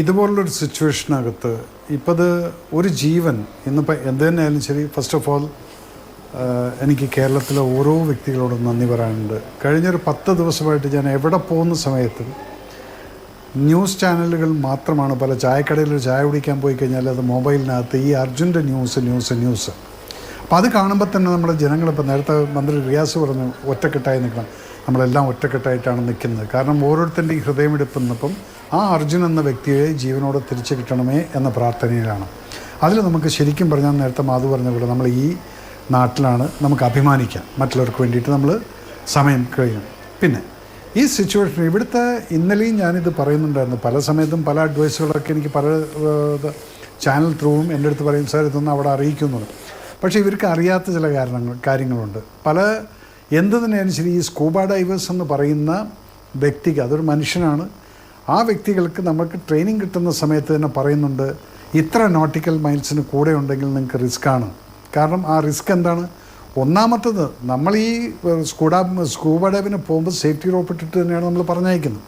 ഇതുപോലുള്ളൊരു സിറ്റുവേഷനകത്ത് ഇപ്പോൾ അത് ഒരു ജീവൻ ഇന്നിപ്പോൾ എന്ത് തന്നെയായാലും ശരി ഫസ്റ്റ് ഓഫ് ഓൾ എനിക്ക് കേരളത്തിലെ ഓരോ വ്യക്തികളോടും നന്ദി പറയാനുണ്ട്. കഴിഞ്ഞൊരു പത്ത് ദിവസമായിട്ട് ഞാൻ എവിടെ പോകുന്ന സമയത്തും ന്യൂസ് ചാനലുകൾ മാത്രമാണ് പല ചായക്കടയിൽ ചായ കുടിക്കാൻ പോയി കഴിഞ്ഞാൽ അത് മൊബൈലിനകത്ത് ഈ അർജുന്റെ ന്യൂസ് ന്യൂസ് ന്യൂസ്. അപ്പോൾ അത് കാണുമ്പോൾ തന്നെ നമ്മുടെ ജനങ്ങളിപ്പോൾ നേരത്തെ മന്ത്രി റിയാസ് പറഞ്ഞു ഒറ്റക്കെട്ടായി നിൽക്കണം. നമ്മളെല്ലാം ഒറ്റക്കെട്ടായിട്ടാണ് നിൽക്കുന്നത്. കാരണം ഓരോരുത്തരുടെയും ഹൃദയമെടുപ്പുന്നപ്പം ആ അർജുൻ എന്ന വ്യക്തിയെ ജീവനോടെ തിരിച്ചു കിട്ടണമേ എന്ന പ്രാർത്ഥനയിലാണ്. അതിൽ നമുക്ക് ശരിക്കും പറഞ്ഞാൽ നേരത്തെ മാധു പറഞ്ഞ പോലെ നമ്മൾ ഈ നാട്ടിലാണ് നമുക്ക് അഭിമാനിക്കാം മറ്റുള്ളവർക്ക് വേണ്ടിയിട്ട് നമ്മൾ സമയം കഴിയും പിന്നെ ഈ സിറ്റുവേഷൻ ഇവിടുത്തെ ഇന്നലെയും ഞാനിത് പറയുന്നുണ്ടായിരുന്നു. പല സമയത്തും പല അഡ്വൈസുകളൊക്കെ എനിക്ക് പല ചാനൽ ത്രൂവും എന്റെ അടുത്ത് പറയും സാർ ഇതൊന്നും അവിടെ അറിയിക്കുന്നുണ്ട്. പക്ഷേ ഇവർക്ക് അറിയാത്ത ചില കാരണങ്ങൾ കാര്യങ്ങളുണ്ട്. പല എന്ത് ശരി ഈ സ്കൂബ ഡൈവേഴ്സ് എന്ന് പറയുന്ന വ്യക്തിക്ക് അതൊരു മനുഷ്യനാണ്. ആ വ്യക്തികൾക്ക് നമുക്ക് ട്രെയിനിങ് കിട്ടുന്ന സമയത്ത് തന്നെ പറയുന്നുണ്ട് ഇത്ര നോട്ടിക്കൽ മൈൽസിന് കൂടെ ഉണ്ടെങ്കിൽ നിങ്ങൾക്ക് റിസ്ക്കാണ് കാരണം ആ റിസ്ക് എന്താണ്? ഒന്നാമത്തത് നമ്മൾ ഈ സ്കൂഡ സ്കൂബ ഡൈവിന് പോകുമ്പോൾ സേഫ്റ്റി റോപ്പ് ഇട്ടിട്ട് തന്നെയാണ് നമ്മൾ പറഞ്ഞയക്കുന്നത്.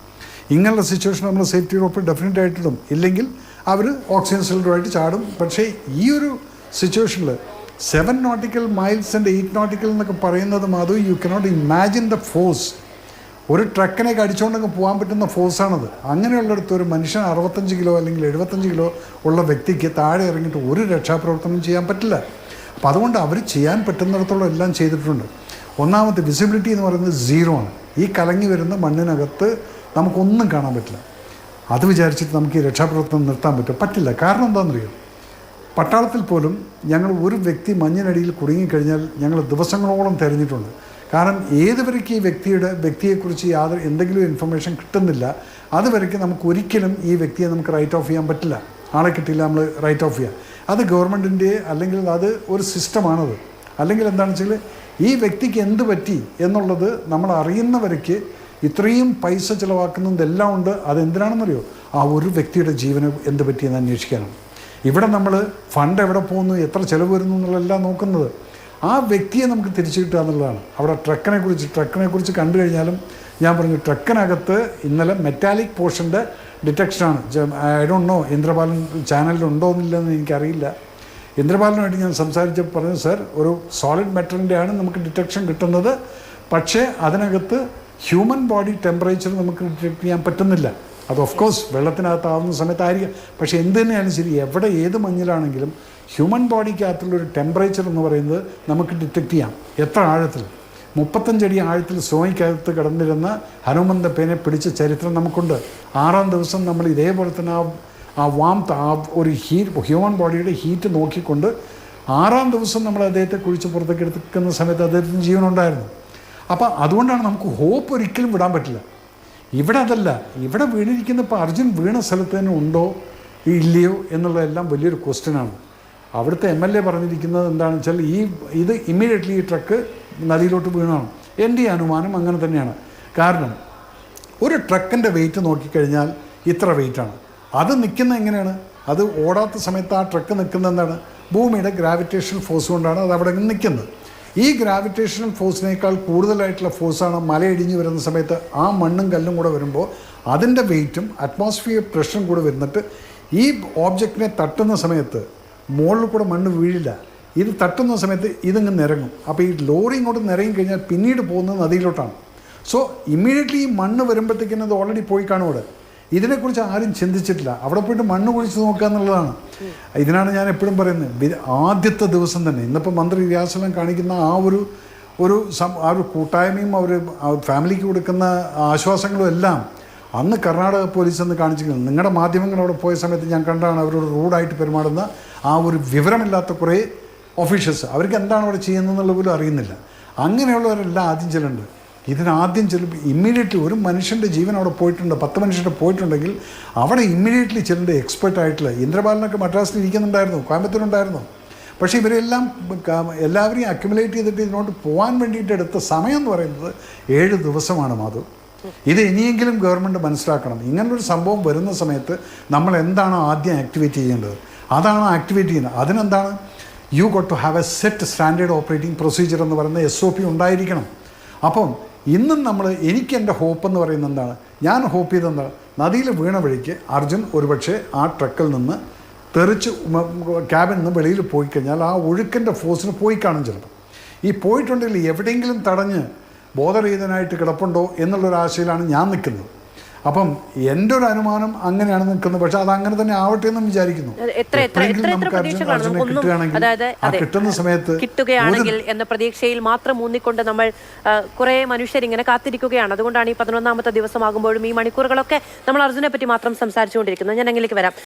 ഇങ്ങനെയുള്ള സിറ്റുവേഷൻ നമ്മൾ സേഫ്റ്റി റോപ്പ് ഡെഫിനറ്റ് ആയിട്ടിടും. ഇല്ലെങ്കിൽ അവർ ഓക്സിജൻ സിലിണ്ടറുമായിട്ട് ചാടും. പക്ഷേ ഈ ഒരു സിറ്റുവേഷനിൽ seven nautical miles and eight nautical എന്നൊക്കെ പറയുന്നത് അത് you cannot imagine the force ഒരു ട്രക്കിനെ അടിച്ചുകൊണ്ടൊക്കെ പോകാൻ പറ്റുന്ന ഫോഴ്സാണത് അങ്ങനെയുള്ളിടത്ത് ഒരു മനുഷ്യൻ അറുപത്തഞ്ച് കിലോ അല്ലെങ്കിൽ എഴുപത്തഞ്ച് കിലോ ഉള്ള വ്യക്തിക്ക് താഴെ ഇറങ്ങിയിട്ട് ഒരു രക്ഷാപ്രവർത്തനം ചെയ്യാൻ പറ്റില്ല. അപ്പോൾ അതുകൊണ്ട് അവർ ചെയ്യാൻ പറ്റുന്നിടത്തോളം എല്ലാം ചെയ്തിട്ടുണ്ട്. ഒന്നാമത്തെ വിസിബിലിറ്റി എന്ന് പറയുന്നത് സീറോ ആണ്. ഈ കലങ്ങി വരുന്ന മണ്ണിനകത്ത് നമുക്കൊന്നും കാണാൻ പറ്റില്ല. അത് വിചാരിച്ചിട്ട് നമുക്ക് ഈ രക്ഷാപ്രവർത്തനം നിർത്താൻ പറ്റും പറ്റില്ല. കാരണം എന്താണെന്നറിയോ? പട്ടാളത്തിൽ പോലും ഞങ്ങൾ ഒരു വ്യക്തി മഞ്ഞിനടിയിൽ കുടുങ്ങിക്കഴിഞ്ഞാൽ ഞങ്ങൾ ദിവസങ്ങളോളം തിരഞ്ഞിട്ടുണ്ട്. കാരണം ഏതുവരയ്ക്ക് ഈ വ്യക്തിയുടെ വ്യക്തിയെക്കുറിച്ച് യാതൊരു എന്തെങ്കിലും ഇൻഫർമേഷൻ കിട്ടുന്നില്ല അതുവരയ്ക്ക് നമുക്ക് ഒരിക്കലും ഈ വ്യക്തിയെ നമുക്ക് റൈറ്റ് ഓഫ് ചെയ്യാൻ പറ്റില്ല. ആളെ കിട്ടിയില്ല നമ്മൾ റൈറ്റ് ഓഫ് ചെയ്യുക അത് ഗവൺമെന്റിന്റെ അല്ലെങ്കിൽ അത് ഒരു സിസ്റ്റമാണത് അല്ലെങ്കിൽ എന്താണെന്ന് വെച്ചാൽ ഈ വ്യക്തിക്ക് എന്ത് പറ്റി എന്നുള്ളത് നമ്മൾ അറിയുന്നവരയ്ക്ക് ഇത്രയും പൈസ ചിലവാക്കുന്നതെല്ലാം ഉണ്ട്. അതെന്തിനാണെന്നറിയോ? ആ ഒരു വ്യക്തിയുടെ ജീവന് എന്ത് പറ്റിയെന്ന് അന്വേഷിക്കാനാണ്. ഇവിടെ നമ്മൾ ഫണ്ട് എവിടെ പോകുന്നു എത്ര ചിലവ് വരുന്നു എന്നുള്ളതെല്ലാം നോക്കുന്നത് ആ വ്യക്തിയെ നമുക്ക് തിരിച്ചു കിട്ടുക എന്നുള്ളതാണ്. അവിടെ ട്രക്കിനെ കുറിച്ച് ട്രക്കിനെ കുറിച്ച് കണ്ടു കഴിഞ്ഞാലും ഞാൻ പറഞ്ഞു ട്രക്കിനകത്ത് ഇന്നലെ മെറ്റാലിക് പോർഷന്റെ ഡിറ്റക്ഷനാണ് ഐ ഡോണ്ട് നോ ഇന്ദ്രപാലൻ ചാനലിലുണ്ടോ എന്നില്ലെന്ന് എനിക്കറിയില്ല. ഇന്ദ്രപാലനുമായിട്ട് ഞാൻ സംസാരിച്ചപ്പോൾ പറഞ്ഞു സർ ഒരു സോളിഡ് മെറ്റലിന്റെ ആണ് നമുക്ക് ഡിറ്റക്ഷൻ കിട്ടുന്നത്. പക്ഷേ അതിനകത്ത് ഹ്യൂമൻ ബോഡി ടെമ്പറേച്ചർ നമുക്ക് ഡിറ്റക്ട് ചെയ്യാൻ പറ്റുന്നില്ല. അത് ഓഫ് കോഴ്സ് വെള്ളത്തിനകത്താവുന്ന സമയത്തായിരിക്കും. പക്ഷേ എന്ത് തന്നെയാലും ശരി എവിടെ ഏത് മഞ്ഞിലാണെങ്കിലും ഹ്യൂമൻ ബോഡിക്കകത്തുള്ളൊരു ടെമ്പറേച്ചർ എന്ന് പറയുന്നത് നമുക്ക് ഡിറ്റക്റ്റ് ചെയ്യാം. എത്ര ആഴത്തിൽ? മുപ്പത്തഞ്ചടി ആഴത്തിൽ സോയിക്കകത്ത് കിടന്നിരുന്ന ഹനുമന്ത പേനെ പിടിച്ച ചരിത്രം നമുക്കുണ്ട്. ആറാം ദിവസം നമ്മൾ ഇതേപോലെ തന്നെ ആ ആ വാംത്ത് ആ ഒരു ഹീറ്റ് ഹ്യൂമൻ ബോഡിയുടെ ഹീറ്റ് നോക്കിക്കൊണ്ട് ആറാം ദിവസം നമ്മൾ അദ്ദേഹത്തെ കുഴിച്ച് പുറത്തേക്ക് എടുക്കുന്ന സമയത്ത് അദ്ദേഹത്തിന് ജീവനുണ്ടായിരുന്നു. അപ്പം അതുകൊണ്ടാണ് നമുക്ക് ഹോപ്പ് ഒരിക്കലും വിടാൻ പറ്റില്ല. ഇവിടെ അതല്ല. ഇവിടെ വീണിരിക്കുന്ന ഇപ്പോൾ അർജുൻ വീണ സ്ഥലത്ത് തന്നെ ഉണ്ടോ? ഇല്ലയോ? എന്നുള്ളതെല്ലാം വലിയൊരു ക്വസ്റ്റ്യനാണ് അവിടുത്തെ എം എൽ എ പറഞ്ഞിരിക്കുന്നത് എന്താണെന്ന് വെച്ചാൽ ഈ ഇത് ഇമ്മീഡിയറ്റ്ലി ഈ ട്രക്ക് നദിയിലോട്ട് വീണാണ് എന്റെ അനുമാനം അങ്ങനെ തന്നെയാണ്. കാരണം ഒരു ട്രക്കിന്റെ വെയിറ്റ് നോക്കിക്കഴിഞ്ഞാൽ ഇത്ര വെയിറ്റാണ് അത് നിൽക്കുന്ന എങ്ങനെയാണ്? അത് ഓടാത്ത സമയത്ത് ആ ട്രക്ക് നിൽക്കുന്നത് എന്താണ്? ഭൂമിയുടെ ഗ്രാവിറ്റേഷൻ ഫോഴ്സ് കൊണ്ടാണ് അത് അവിടെ നിൽക്കുന്നത്. ഈ ഗ്രാവിറ്റേഷണൽ ഫോഴ്സിനേക്കാൾ കൂടുതലായിട്ടുള്ള ഫോഴ്സാണ് മലയിടിഞ്ഞ് വരുന്ന സമയത്ത് ആ മണ്ണും കല്ലും കൂടെ വരുമ്പോൾ അതിന്റെ വെയിറ്റും അറ്റ്മോസ്ഫിയർ പ്രഷറും കൂടെ വരുന്നിട്ട് ഈ ഓബ്ജക്റ്റിനെ തട്ടുന്ന സമയത്ത് മുകളിൽ കൂടെ മണ്ണ് വീഴില്ല. ഇത് തട്ടുന്ന സമയത്ത് ഇതിങ്ങ് നിരങ്ങും. അപ്പോൾ ഈ ലോറി ഇങ്ങോട്ട് നിരങ്ങി കഴിഞ്ഞാൽ പിന്നീട് പോകുന്നത് നദിയിലോട്ടാണ്. സോ ഇമ്മീഡിയറ്റ്ലി ഈ മണ്ണ് വരുമ്പോഴത്തേക്കിനും അത് ഓൾറെഡി പോയി കാണും അവിടെ. ഇതിനെക്കുറിച്ച് ആരും ചിന്തിച്ചിട്ടില്ല. അവിടെ പോയിട്ട് മണ്ണ് കുഴിച്ച് നോക്കുക എന്നുള്ളതാണ്. ഇതിനാണ് ഞാൻ എപ്പോഴും പറയുന്നത്. ആദ്യത്തെ ദിവസം തന്നെ ഇന്നിപ്പോൾ മന്ത്രി വ്യാസനം കാണിക്കുന്ന ആ ഒരു ഒരു സം ആ ഒരു കൂട്ടായ്മയും അവർ ഫാമിലിക്ക് കൊടുക്കുന്ന ആശ്വാസങ്ങളും എല്ലാം അന്ന് കർണാടക പോലീസ് എന്ന് കാണിച്ചിരിക്കുന്നത് നിങ്ങളുടെ മാധ്യമങ്ങൾ അവിടെ പോയ സമയത്ത് ഞാൻ കണ്ടാണ് അവരോട് റൂഡായിട്ട് പെരുമാറുന്ന ആ ഒരു വിവരമില്ലാത്ത കുറേ ഓഫീഷ്യൽസ് അവർക്ക് എന്താണ് അവിടെ ചെയ്യുന്നതെന്നുള്ള പോലും അറിയുന്നില്ല. അങ്ങനെയുള്ളവരെല്ലാം ആദ്യം ചെല്ലുന്നുണ്ട് ഇതിനാദ്യം ചെല്ലുമ്പോൾ ഇമ്മീഡിയറ്റ്ലി ഒരു മനുഷ്യന്റെ ജീവൻ അവിടെ പോയിട്ടുണ്ട് പത്ത് മനുഷ്യരുടെ പോയിട്ടുണ്ടെങ്കിൽ അവിടെ ഇമ്മീഡിയറ്റ്ലി ചെല്ലേണ്ട എക്സ്പെർട്ട് ആയിട്ടുള്ള ഇന്ദ്രപാലനൊക്കെ മദ്രാസിൽ ഇരിക്കുന്നുണ്ടായിരുന്നു കോയമ്പത്തൂരുണ്ടായിരുന്നു. പക്ഷേ ഇവരെല്ലാം എല്ലാവരെയും അക്യുമുലേറ്റ് ചെയ്തിട്ട് ഇതിനോട്ട് പോകാൻ വേണ്ടിയിട്ട് എടുത്ത സമയം എന്ന് പറയുന്നത് ഏഴ് ദിവസമാണ് മാധു. ഇത് ഇനിയെങ്കിലും ഗവൺമെന്റ് മനസ്സിലാക്കണം. ഇങ്ങനൊരു സംഭവം വരുന്ന സമയത്ത് നമ്മൾ എന്താണ് ആദ്യം ആക്ടിവേറ്റ് ചെയ്യേണ്ടത്? അതാണ് ആക്ടിവേറ്റ് ചെയ്യുന്നത്? അതിനെന്താണ്? You got to have a set standard operating procedure എന്ന് പറയുന്ന എസ് ഒ പി ഉണ്ടായിരിക്കണം. അപ്പം ഇന്നും നമ്മൾ എനിക്ക് എന്റെ ഹോപ്പ് എന്ന് പറയുന്നത് എന്താണ്? ഞാൻ ഹോപ്പ് ചെയ്തെന്താണ് നദിയിൽ വീണ വഴിക്ക് അർജുൻ ഒരുപക്ഷെ ആ ട്രക്കിൽ നിന്ന് തെറിച്ച് ക്യാബിൽ നിന്ന് വെളിയിൽ പോയി കഴിഞ്ഞാൽ ആ ഒഴുക്കിന്റെ ഫോഴ്സിന് പോയി കാണും ചിലപ്പോൾ ഈ പോയിട്ടുണ്ടെങ്കിൽ എവിടെയെങ്കിലും തടഞ്ഞ് ബോധരഹിതനായിട്ട് കിടപ്പുണ്ടോ എന്നുള്ളൊരാശയിലാണ് ഞാൻ നിൽക്കുന്നത്. അപ്പം എന്റെ ഒരു അനുമാനം അങ്ങനെയാണ് നിൽക്കുന്നത്. പക്ഷെ അത് അങ്ങനെ തന്നെ ആവട്ടെ എന്നും വിചാരിക്കുന്നു. എപ്പോഴെങ്കിലും നമുക്ക് അർജുൻ- അർജുനെ കിട്ടുകയാണെങ്കിൽ ആ കിട്ടുന്ന സമയത്ത് കിട്ടുകയാണെങ്കിൽ എന്ന പ്രതീക്ഷയിൽ മാത്രം ഊന്നിക്കൊണ്ട് നമ്മൾ കുറെ മനുഷ്യർ ഇങ്ങനെ കാത്തിരിക്കുകയാണ്. അതുകൊണ്ടാണ് ഈ പതിനൊന്നാമത്തെ ദിവസമാകുമ്പോഴും ഈ മണിക്കൂറുകളൊക്കെ നമ്മൾ അർജുനെ പറ്റി മാത്രം സംസാരിച്ചുകൊണ്ടിരിക്കുന്നത്. ഞാൻ എങ്ങനെ വരാം.